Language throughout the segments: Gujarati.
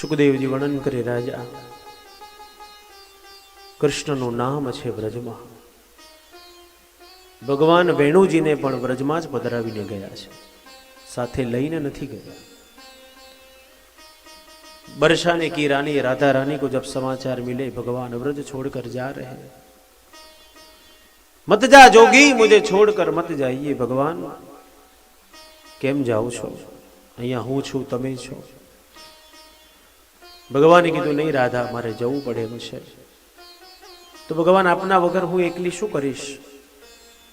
સુખદેવજી વર્ણન કરે રાજા. કૃષ્ણનું નામ છે વ્રજમાં. ભગવાન વેણુજીને પણ વ્રજમાં જ પધરાવીને ગયા છે. સાથે લઈને નથી ગયા. બરસાને કી રાની, રાધા રાની કો જબ સમાચાર મિલે, ભગવાન વ્રજ છોડકર જા રહે મત જા જોગી, મુજે છોડકર મત જાઈએ ભગવાન. કેમ જાઉં છો? અહીંયા હું છું, તમે છો? ભગવાને કીધું, નહીં રાધા, મારે જવું પડે એમ છે. તો ભગવાન આપના વગર હું એકલી શું કરીશ?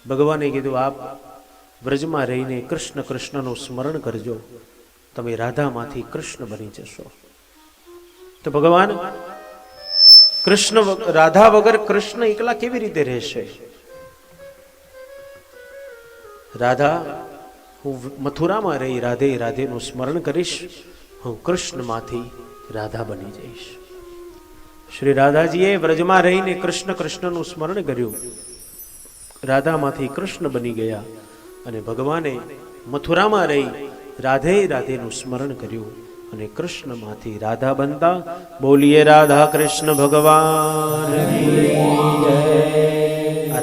ભગવાને કીધું, આપ વ્રજમાં રહીને કૃષ્ણ કૃષ્ણનું સ્મરણ કરજો. તમે રાધામાંથી કૃષ્ણ બની જશો. તો ભગવાન, કૃષ્ણ રાધા વગર કૃષ્ણ એકલા કેવી રીતે રહેશે? રાધા, હું મથુરામાં રહી, રાધે, રાધેનું સ્મરણ કરીશ. હું કૃષ્ણમાંથી રાધા બની જઈશ. શ્રી રાધાજીએ વ્રજમાં રહીને કૃષ્ણ કૃષ્ણનું સ્મરણ કર્યું. રાધામાંથી કૃષ્ણ બની ગયા અને ભગવાને મથુરામાં રહી રાધે રાધેનું સ્મરણ કર્યું અને કૃષ્ણમાંથી રાધા બનતા બોલીએ, રાધા કૃષ્ણ ભગવાન.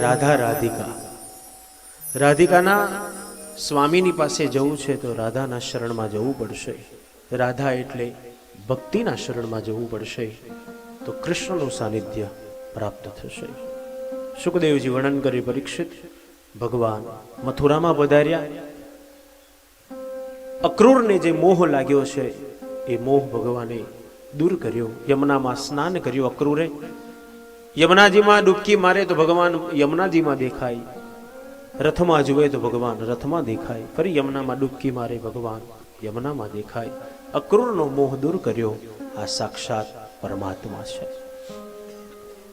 રાધા રાધિકા. રાધિકાના સ્વામીની પાસે જવું છે તો રાધાના શરણમાં જવું પડશે. રાધા એટલે ભક્તિના શરણમાં જવું પડશે, તો કૃષ્ણનું સાનિધ્ય પ્રાપ્ત થશે. સુખદેવજી વર્ણન કરી પરીક્ષિત, ભગવાન મથુરામાં પધાર્યા. અક્રૂરને જે મોહ લાગ્યો છે, એ મોહ ભગવાને દૂર કર્યો. યમુનામાં સ્નાન કર્યું અક્રૂરે. યમુનાજીમાં ડૂબકી મારે તો ભગવાન યમુનાજીમાં દેખાય. રથમાં જુએ તો ભગવાન રથમાં દેખાય. ફરી યમુનામાં ડૂબકી મારે ભગવાન યમુનામાં દેખાય. અક્રૂરનો મોહ દૂર કર્યો. આ સાક્ષાત પરમાત્મા છે.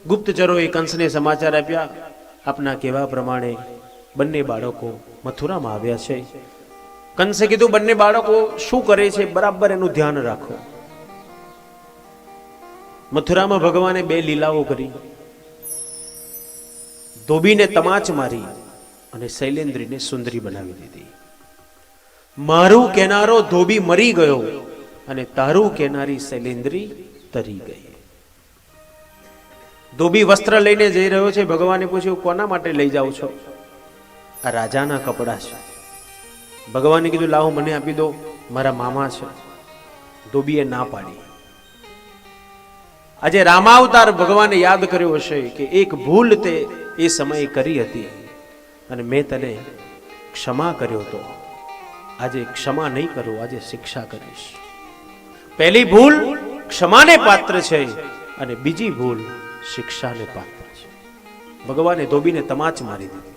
ગુપ્તચરોએ કંસને સમાચાર આપ્યા. આપના કહેવા પ્રમાણે બંને બાળકો મથુરામાં આવ્યા છે. કંસે કીધું, બંને બાળકો શું કરે છે? બરાબર એનું ધ્યાન રાખો. મથુરામાં ભગવાને બે લીલાઓ કરી. ધોબીને તમાચ મારી અને શૈલેન્દ્રીને સુંદરી બનાવી દીધી. મારું કેનારો ધોબી મરી ગયો. અને તારું કેનારી શૈલેન્દ્રી તરી ગઈ. ધોબી વસ્ત્ર લઈને જઈ રહ્યો છે. ભગવાને પૂછ્યું, કોના માટે લઈ જાઓ છો? આ રાજાના કપડા છે. ભગવાને કીધું લાવો મને આપી દો. મારા મામા છે. ધોબીએ ના પાડી. આજે રામાવતાર ભગવાને યાદ કર્યો હશે કે એક ભૂલ તે એ સમયે કરી હતી. અને મેં તને ક્ષમા કર્યો તો. આજે ક્ષમા નહીં કરું, આજે શિક્ષા કરીશ. પહેલી ભૂલ ક્ષમાને પાત્ર છે અને બીજી ભૂલ શિક્ષાને પાત્ર છે. ભગવાને ધોબીને તમાચ મારી દીધી.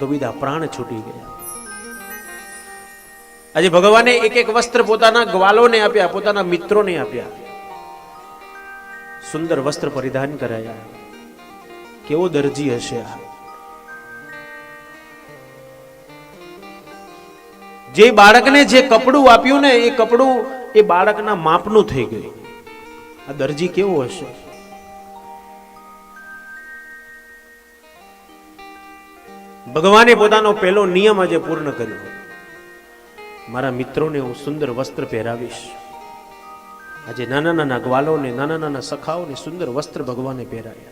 ધોબીદા પ્રાણ છૂટી ગયા. આજે ભગવાને એક એક વસ્ત્ર પોતાના ગ્વાલોને આપ્યા, પોતાના મિત્રોને આપ્યા. સુંદર વસ્ત્ર પરિધાન કરાયા. કેવો દરજી હશે આ? જે બાળકને જે કપડું આપ્યું ને, એ કપડું એ બાળકના માપનું થઈ ગયું. આ દરજી કેવો હશે? ભગવાને પોતાનો પહેલો નિયમ આજે પૂર્ણ કર્યો. મારા મિત્રોને હું સુંદર વસ્ત્ર પહેરાવીશ. આજે નાના નાના ગ્વાલોને, નાના નાના સખાઓને સુંદર વસ્ત્ર ભગવાને પહેરાયા.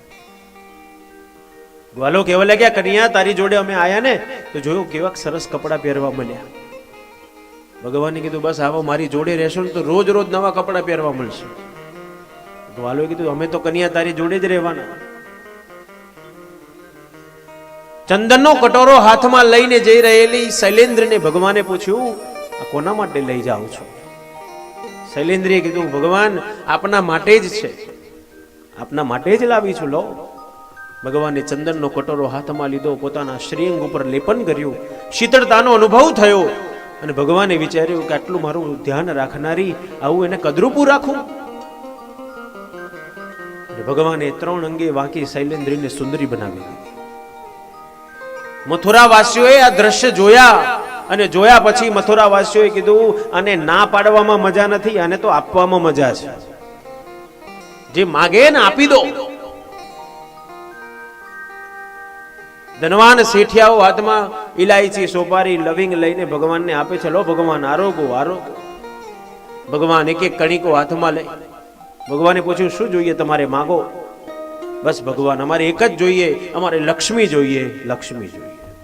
ગ્વાલો કેવા લાગ્યા, કન્યા, તારી જોડે અમે આયા ને? તો જોયું કેવા સરસ કપડાં પહેરવા મળ્યા. ભગવાને કીધું, બસ આવો, મારી જોડે રહેશો ને તો રોજ રોજ નવા કપડાં પહેરવા મળશે. ગ્વાલોએ કીધું, અમે તો કન્યા તારી જોડે જ રહેવાના. ચંદનનો કટોરો હાથમાં લઈને જઈ રહેલી શૈલેન્દ્રને ભગવાને પૂછ્યું, આ કોના માટે લઈ જાઓ છો? શૈલેન્દ્રએ કીધું, ભગવાન, આપના માટે જ છે. આપના માટે જ લાવી છું, લો. ભગવાને ચંદનનો કટોરો હાથમાં લીધો, પોતાના શ્રીઅંગ ઉપર લેપન કર્યું. શીતળતાનો અનુભવ થયો. અને ભગવાને વિચાર્યું કે આટલું મારું ધ્યાન રાખનારી આવું એને કદરૂપું રાખું. ભગવાને ત્રણ અંગે વાંકી શૈલેન્દ્રીને સુંદરી બનાવી દીધી. મથુરા વાસીઓએ આ દ્રશ્ય જોયા અને જોયા પછી મથુરા વાસીઓએ કીધું, આને ના પાડવામાં મજા નથી, આને તો આપવામાં મજા છે. જે માગે ને આપી દો. ધનવાન શેઠિયાઓ હાથમાં ઇલાયચી સોપારી લવિંગ લઈને ભગવાનને આપે છે. લો ભગવાન, આરોગો આરોગો. ભગવાન એક એક કણિકો હાથમાં લે ભગવાને પૂછ્યું, શું જોઈએ તમારે? માગો. બસ ભગવાન, અમારે એક જ જોઈએ. અમારે લક્ષ્મી જોઈએ. લક્ષ્મી જોઈએ.